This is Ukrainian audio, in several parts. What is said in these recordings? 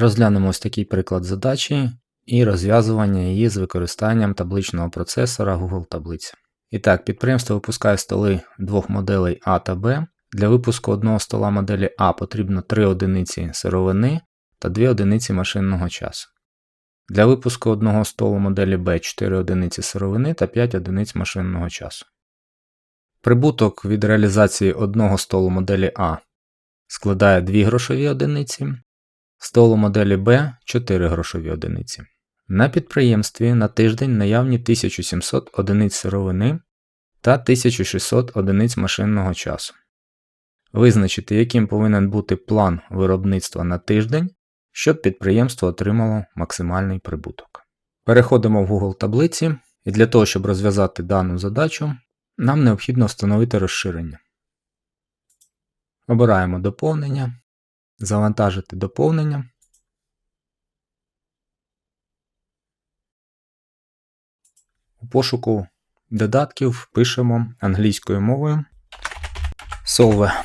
Розглянемо ось такий приклад задачі і розв'язування її з використанням табличного процесора Google таблиця. І так, підприємство випускає столи двох моделей А та Б. Для випуску одного стола моделі А потрібно 3 одиниці сировини та 2 одиниці машинного часу. Для випуску одного столу моделі Б 4 одиниці сировини та 5 одиниць машинного часу. Прибуток від реалізації одного столу моделі А складає 2 грошові одиниці, столу моделі Б 4 грошові одиниці. На підприємстві на тиждень наявні 1700 одиниць сировини та 1600 одиниць машинного часу. Визначити, яким повинен бути план виробництва на тиждень, щоб підприємство отримало максимальний прибуток. Переходимо в Google таблиці, і для того, щоб розв'язати дану задачу, нам необхідно встановити розширення. Обираємо доповнення, завантажити доповнення. У пошуку додатків пишемо англійською мовою Solve,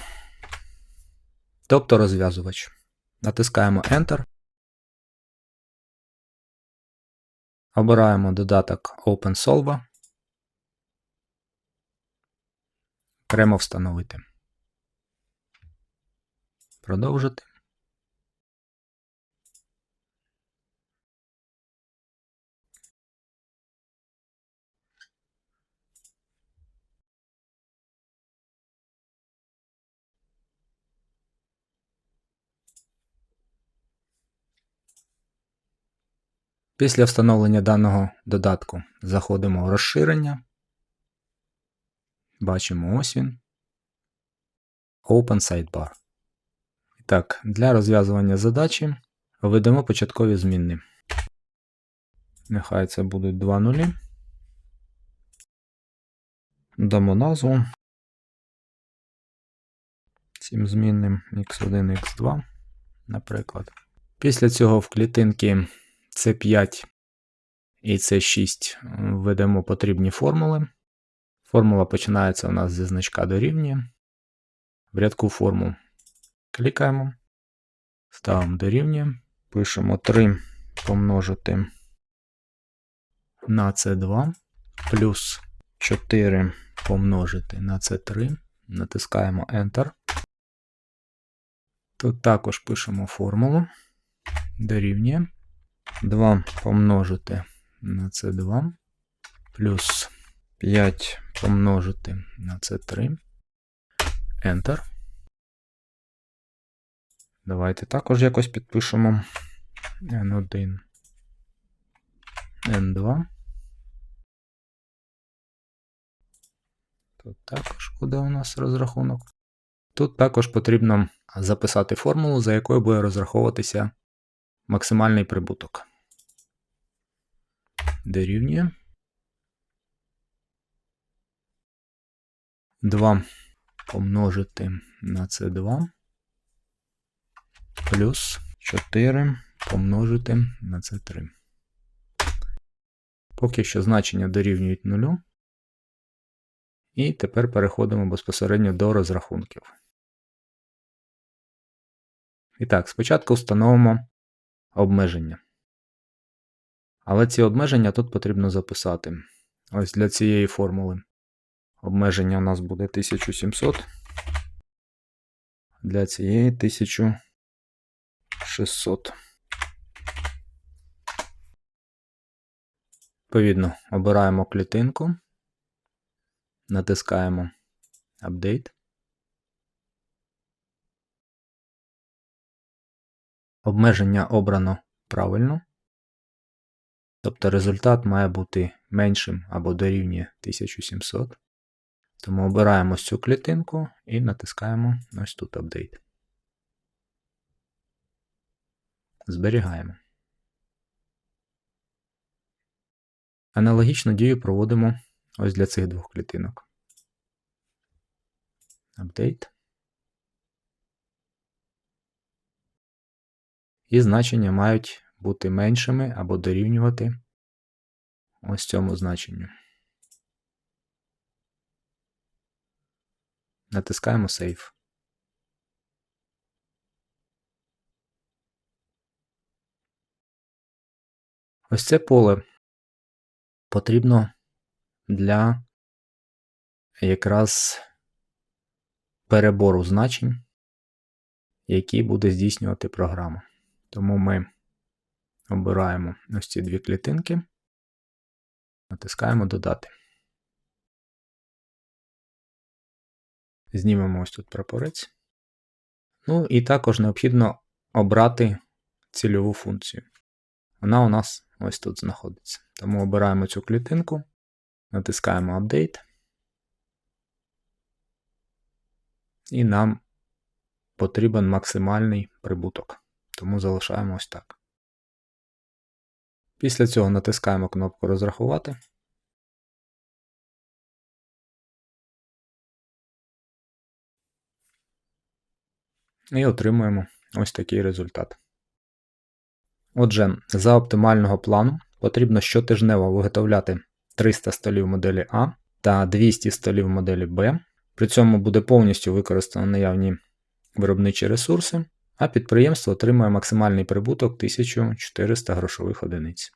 тобто розв'язувач. Натискаємо Enter. Обираємо додаток OpenSolve. Окремо встановити. Продовжити. Після встановлення даного додатку заходимо в розширення. Бачимо ось він. Open Sidebar. Так, для розв'язування задачі введемо початкові змінні. Нехай це будуть два нулі. Дамо назву цим змінним x1, x2, наприклад. Після цього в клітинки C5 і C6 введемо потрібні формули. Формула починається у нас зі значка дорівнює. В рядку форму клікаємо, ставимо дорівнює, пишемо 3 помножити на C2 плюс 4 помножити на C3, натискаємо Enter. Тут також пишемо формулу, дорівнює 2 помножити на С2 плюс 5 помножити на С3. Enter. Давайте також якось підпишемо N1, N2. Тут також буде у нас розрахунок. Тут також потрібно записати формулу, за якою буде розраховуватися максимальний прибуток. Дорівнює 2 помножити на c 2 плюс 4 помножити на c 3 Поки що значення дорівнюють нулю. І тепер переходимо безпосередньо до розрахунків. І так, спочатку встановимо обмеження. Але ці обмеження тут потрібно записати. Ось для цієї формули. Обмеження у нас буде 1700. Для цієї 1600. Відповідно, обираємо клітинку, натискаємо Update. Обмеження обрано правильно. Тобто результат має бути меншим або дорівнює 1700. Тому обираємо цю клітинку і натискаємо ось тут Update. Зберігаємо. Аналогічну дію проводимо ось для цих двох клітинок. Update. І значення мають бути меншими або дорівнювати ось цьому значенню. Натискаємо Save. Ось це поле потрібно для якраз перебору значень, які буде здійснювати програма. Тому ми обираємо ось ці дві клітинки, натискаємо Додати. Знімемо ось тут прапорець. Ну і також необхідно обрати цільову функцію. Вона у нас ось тут знаходиться. Тому обираємо цю клітинку, натискаємо Update. І нам потрібен максимальний прибуток. Тому залишаємо ось так. Після цього натискаємо кнопку Розрахувати. І отримуємо ось такий результат. Отже, за оптимального плану потрібно щотижнево виготовляти 300 столів моделі А та 200 столів моделі Б. При цьому буде повністю використано наявні виробничі ресурси, а підприємство отримує максимальний прибуток 1400 грошових одиниць.